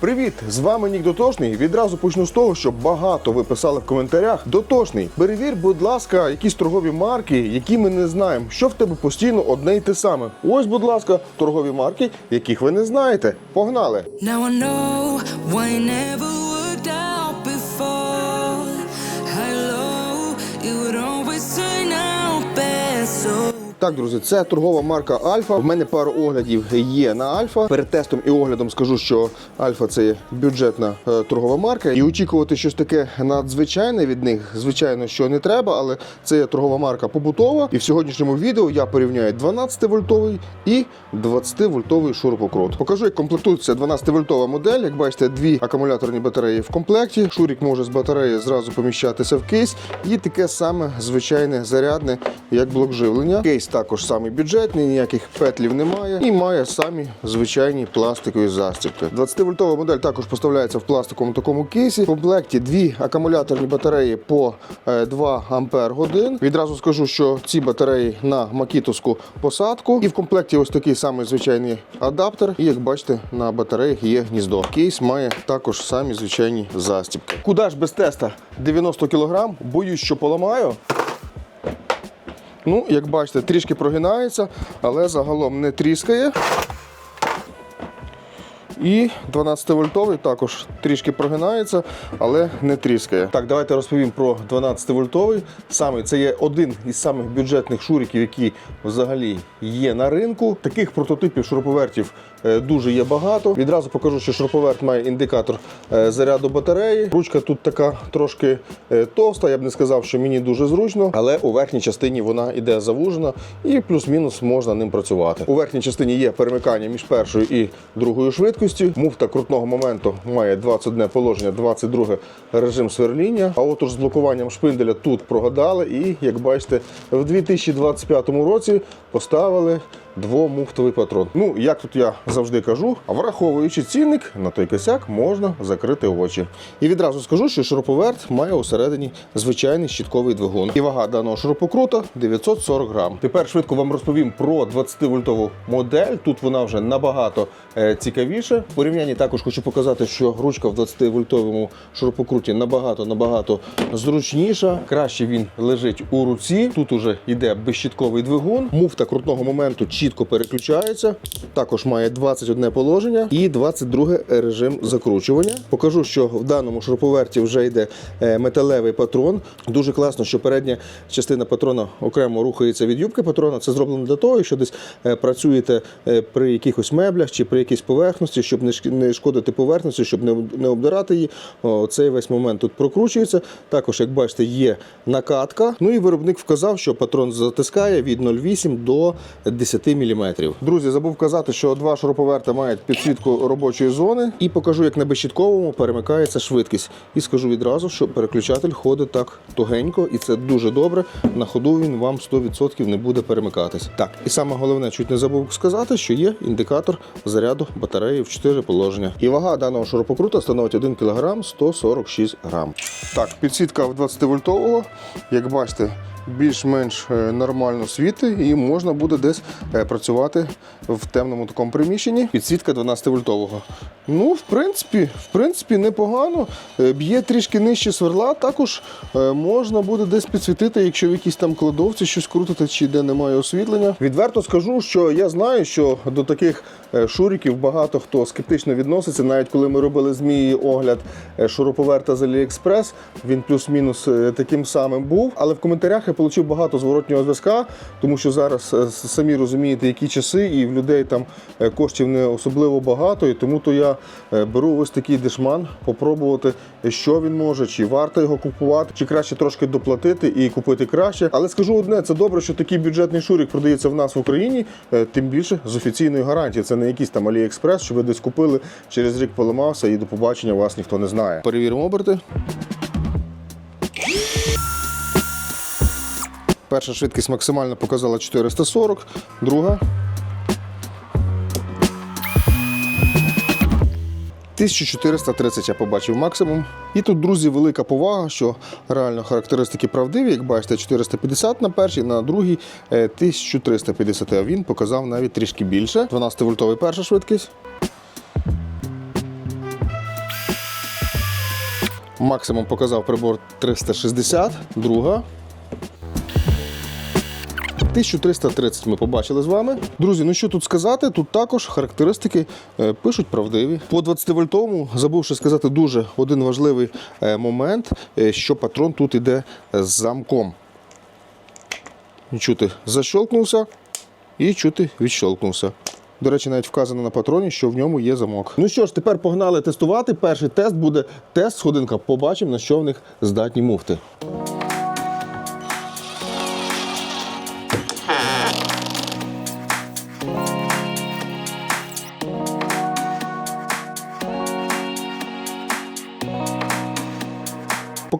Привіт! З вами Нік Дотошний. Відразу почну з того, що багато ви писали в коментарях. Дотошний, перевір, будь ласка, якісь торгові марки, які ми не знаємо, що в тебе постійно одне й те саме. Ось, будь ласка, торгові марки, яких ви не знаєте. Погнали! Now I know Так, друзі, це торгова марка Альфа. В мене пару оглядів є на Альфа. Перед тестом і оглядом скажу, що Альфа це бюджетна е, торгова марка. І очікувати щось таке надзвичайне від них, звичайно, що не треба, але це є торгова марка побутова. І в сьогоднішньому відео я порівняю 12-вольтовий і 20-вольтовий шурупокрут. Покажу, як комплектується 12-вольтова модель. Як бачите, дві акумуляторні батареї в комплекті. Шурік може з батареї зразу поміщатися в кейс. І таке саме звичайне зарядне, як блок живлення. Кейс також самий бюджетний, ніяких петлів немає. І має самі звичайні пластикові застібки. 20-вольтова модель також поставляється в пластиковому такому кейсі. В комплекті дві акумуляторні батареї по е, 2 ампер годин. Відразу скажу, що ці батареї на макітовську посадку. І в комплекті ось такий самий звичайний адаптер. І як бачите, на батареях є гніздо. Кейс має також самі звичайні застібки. Куди ж без теста 90 кг? Боюсь, що поламаю. Ну, як бачите, трішки прогинається, але загалом не тріскає. І 12-вольтовий також трішки прогинається, але не тріскає. Так, давайте розповім про 12-вольтовий. Саме це є один із самих бюджетних шуриків, які взагалі є на ринку. Таких прототипів шуруповертів е, дуже є багато. Відразу покажу, що шуруповерт має індикатор е, заряду батареї. Ручка тут така трошки е, товста. Я б не сказав, що мені дуже зручно, але у верхній частині вона іде завужена і плюс-мінус можна ним працювати. У верхній частині є перемикання між першою і другою швидкістю. Муфта крутного моменту має 21 положення, 22 режим сверління. А от уж з блокуванням шпинделя тут прогадали, і як бачите, в 2025 році поставили двомуфтовий патрон. Ну, як тут я завжди кажу, враховуючи цінник, на той косяк можна закрити очі. І відразу скажу, що шуруповерт має усередині звичайний щітковий двигун. І вага даного шурупокрута 940 грам. Тепер швидко вам розповім про 20-вольтову модель. Тут вона вже набагато е, цікавіше. В порівнянні також хочу показати, що ручка в 20-вольтовому шурупокруті набагато набагато зручніша. Краще він лежить у руці. Тут уже йде безщітковий двигун. Муфта крутного моменту чітко переключається. Також має 21 положення і 22 режим закручування. Покажу, що в даному шуруповерті вже йде е, металевий патрон. Дуже класно, що передня частина патрона окремо рухається від юбки патрона. Це зроблено для того, що десь е, працюєте е, при якихось меблях чи при якійсь поверхності, щоб не шкодити поверхності, щоб не обдирати її. Цей весь момент тут прокручується. Також, як бачите, є накатка. Ну і виробник вказав, що патрон затискає від 0,8 до 10 мм. Друзі, забув казати, що два шуруповерта мають підсвітку робочої зони. І покажу, як на безщітковому перемикається швидкість. І скажу відразу, що переключатель ходить так тугенько, і це дуже добре. На ходу він вам 100% не буде перемикатись. Так, і саме головне, чуть не забув сказати, що є індикатор заряду батареї в 4 положення. І вага даного шурупокрута становить 1 кг 146 грам. Так, підсвітка в 20-вольтового, як бачите, більш-менш е, нормально світить і можна буде десь е, працювати в темному такому приміщенні. Підсвітка 12-вольтового. Ну, в принципі, в принципі, непогано. Е, Б'є трішки нижче сверла, також можна буде десь підсвітити, якщо в якійсь там кладовці щось крутити, чи де немає освітлення. Відверто скажу, що я знаю, що до таких шуриків багато хто скептично відноситься. Навіть коли ми робили змії огляд шуруповерта з AliExpress, він плюс-мінус таким самим був. Але в коментарях я отримав багато зворотнього зв'язка, тому що зараз е, самі розумієте, які часи, і в людей там е, коштів не особливо багато. І тому то я е, беру ось такий дешман, попробувати, що він може, чи варто його купувати, чи краще трошки доплатити і купити краще. Але скажу одне: це добре, що такий бюджетний шурик продається в нас в Україні, тим більше з офіційною гарантією. Це не якийсь там AliExpress, що ви десь купили, через рік поламався і до побачення вас ніхто не знає. Перевіримо оберти. Перша швидкість максимально показала 440, друга 1430 я побачив максимум. І тут, друзі, велика повага, що реально характеристики правдиві. Як бачите, 450 на першій, на другій е, 1350. А він показав навіть трішки більше. 12-вольтовий перша швидкість. Максимум показав прибор 360, друга. 1330 ми побачили з вами. Друзі, ну що тут сказати? Тут також характеристики е, пишуть правдиві. По 20-вольтовому забувши сказати дуже один важливий е, момент, е, що патрон тут іде з замком. Чути защолкнувся і чути відщолкнувся. До речі, навіть вказано на патроні, що в ньому є замок. Ну що ж, тепер погнали тестувати. Перший тест буде тест сходинка. Побачимо, на що в них здатні муфти.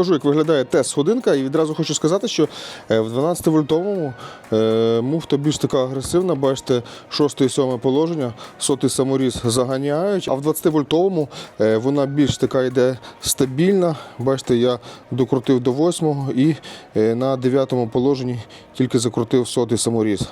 Покажу, як виглядає тест сходинка, і відразу хочу сказати, що е, в 12-вольтовому е, муфта більш така агресивна. Бачите, 6 і 7 положення, сотий саморіз заганяють. А в 20-вольтовому е, вона більш така йде стабільна. Бачите, я докрутив до 8 і на 9 положенні тільки закрутив сотий саморіз.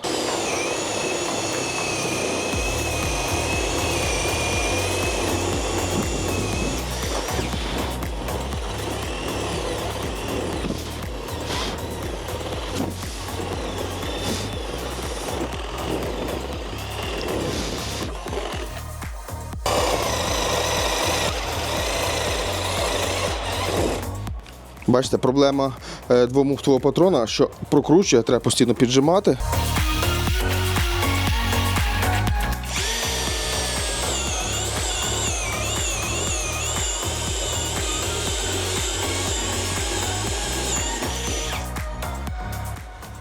Бачите, проблема е, двомуфтового патрона, що прокручує, треба постійно піджимати.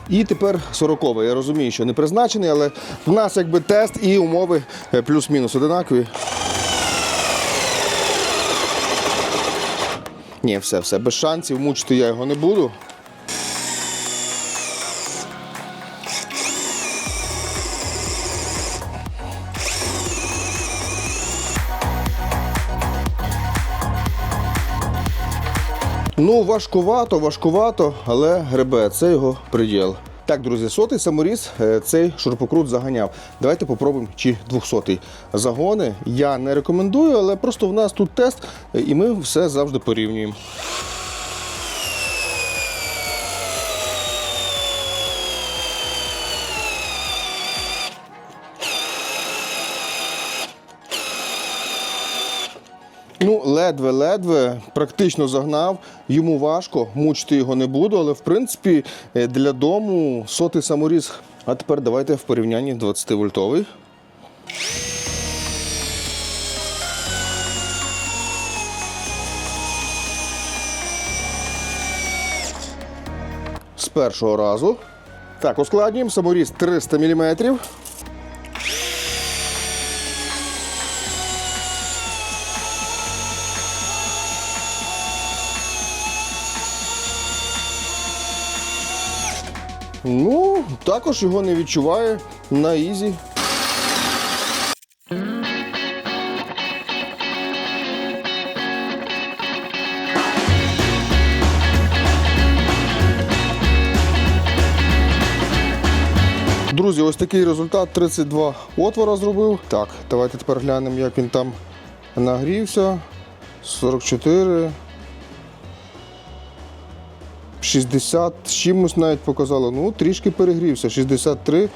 І тепер 40 Я розумію, що не призначений, але в нас якби тест і умови е, плюс-мінус одинакові. Ні, все, все, без шансів, мучити я його не буду. Ну, важкувато, важкувато, але гребе, це його приділ. Так, друзі, сотий саморіз е, цей шурпокрут заганяв. Давайте попробуємо, чи 200 загони. Я не рекомендую, але просто в нас тут тест, е, і ми все завжди порівнюємо. Ледве-ледве, практично загнав. Йому важко, мучити його не буду, але в принципі е, для дому сотий саморіз. А тепер давайте в порівнянні 20-вольтовий. З першого разу. Так, ускладнюємо саморіз 300 мм. Ну, також його не відчуває на ізі. Друзі, ось такий результат 32 отвора зробив. Так, давайте тепер глянемо, як він там нагрівся. 44. 60 з чимось навіть показало. Ну, трішки перегрівся. 63.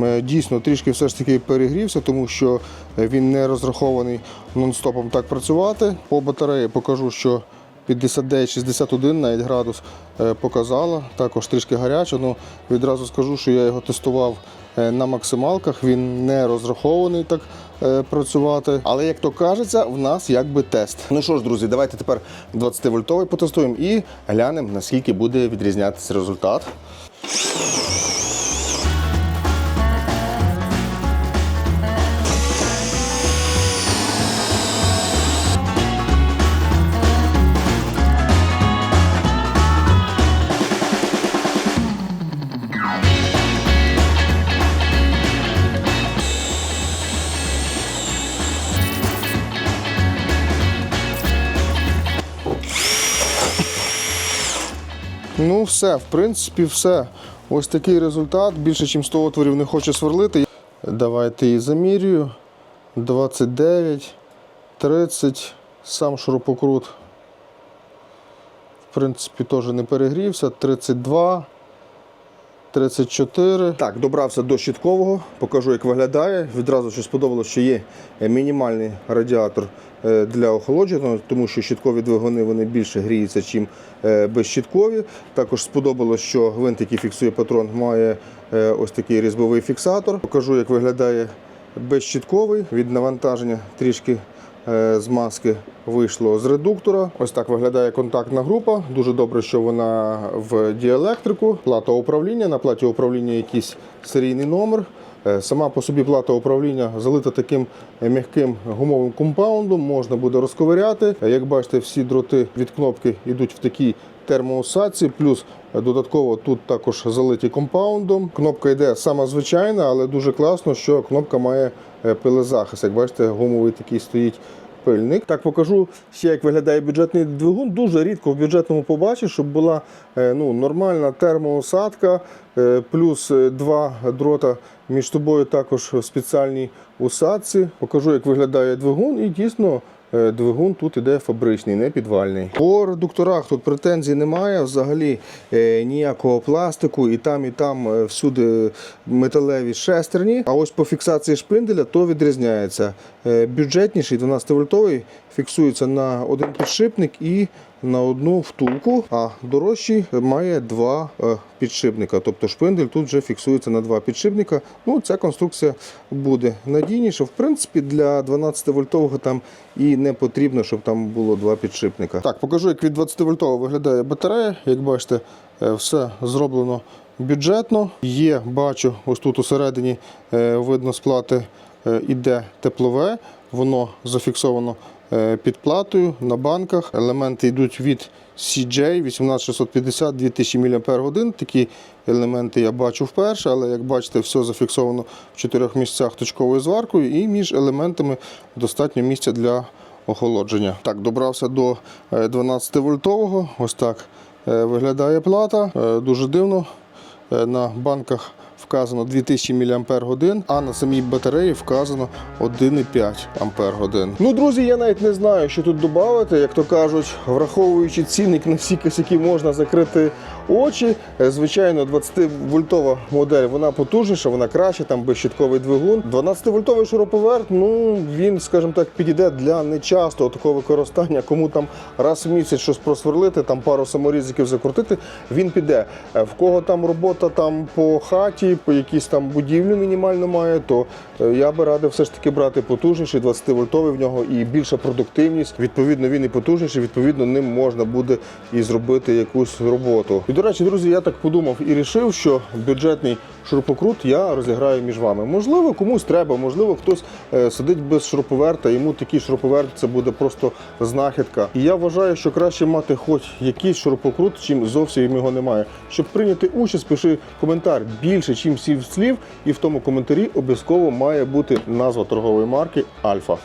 Е, Дійсно, трішки все ж таки перегрівся, тому що він не розрахований нон-стопом так працювати. По батареї покажу, що 59-61 навіть градус е, показала. Також трішки гаряче. Ну, відразу скажу, що я його тестував е, на максималках. Він не розрахований так е, працювати. Але як то кажеться, в нас якби тест. Ну що ж, друзі, давайте тепер 20-вольтовий потестуємо і глянемо, наскільки буде відрізнятися результат. Ну, все, в принципі, все. Ось такий результат. Більше, ніж 100 отворів не хоче сверлити. Давайте її замірюю. 29, 30, сам шурупокрут принципі, теж не перегрівся. 32. 34. Так, добрався до щиткового, покажу, як виглядає. Відразу що сподобалося, що є е, мінімальний радіатор е, для охолодження, тому що щиткові двигуни вони більше гріються, ніж безщиткові. Також сподобалось, що гвинт, який фіксує патрон, має е, ось такий різьбовий фіксатор. Покажу, як виглядає безщитковий від навантаження трішки е, з маски вийшло з редуктора. Ось так виглядає контактна група. Дуже добре, що вона в діелектрику. Плата управління. На платі управління якийсь серійний номер. Е, Сама по собі плата управління залита таким е, м'яким гумовим компаундом, можна буде розковиряти. Е, Як бачите, всі дроти від кнопки йдуть в такій термоусадці, плюс е, додатково тут також залиті компаундом. Кнопка йде сама звичайна, але дуже класно, що кнопка має е, пилезахист. Як бачите, гумовий такий стоїть пильник. Так покажу ще, як виглядає бюджетний двигун. Дуже рідко в бюджетному побачиш, щоб була е, ну, нормальна термоусадка, е, плюс два дрота між собою також в спеціальній усадці. Покажу, як виглядає двигун, і дійсно. Е, Двигун тут іде фабричний, не підвальний. По редукторах тут претензій немає. Взагалі е, ніякого пластику, і там, і там е, всюди металеві шестерні. А ось по фіксації шпинделя то відрізняється. Бюджетніший 12-вольтовий фіксується на один підшипник і на одну втулку, а дорожчий має два е, підшипника. Тобто шпиндель тут вже фіксується на два підшипника. Ну, ця конструкція буде надійніша. В принципі, для 12-вольтового там і не потрібно, щоб там було два підшипника. Так, покажу, як від 20-вольтового виглядає батарея. Як бачите, е, все зроблено бюджетно. Є, бачу, ось тут усередині е, видно з плати е, іде теплове, воно зафіксовано е, під платою на банках. Елементи йдуть від CJ 18650 2000 мАч. Такі елементи я бачу вперше, але як бачите, все зафіксовано в чотирьох місцях точковою зваркою, і між елементами достатньо місця для охолодження. Так, добрався до 12-вольтового. Ось так е, виглядає плата. Е, Дуже дивно. Е, На банках вказано 2000 мАч, а на самій батареї вказано 1,5 Ах. Ну, друзі, я навіть не знаю, що тут додати. Як то кажуть, враховуючи цінник на всі косяки, можна закрити очі. Е, Звичайно, 20-вольтова модель вона потужніша, вона краще, там безщитковий двигун. 12-вольтовий шуруповерт, ну він, скажімо так, підійде для нечастого такого використання. Кому там раз в місяць щось просверлити, там пару саморізиків закрутити, він піде. Е, В кого там робота там по хаті, по якійсь там будівлі мінімально має, то е, я би радив все ж таки брати потужніший 20-вольтовий в нього і більша продуктивність. Відповідно, він і потужніший, відповідно, ним можна буде і зробити якусь роботу. До речі, друзі, я так подумав і рішив, що бюджетний шурупокрут я розіграю між вами. Можливо, комусь треба, можливо, хтось е, сидить без шуруповерта, йому такий шуруповерт це буде просто знахідка. І я вважаю, що краще мати хоч якийсь шурупокрут, чим зовсім його немає. Щоб прийняти участь, пиши коментар більше, чим сів слів, і в тому коментарі обов'язково має бути назва торгової марки Альфа.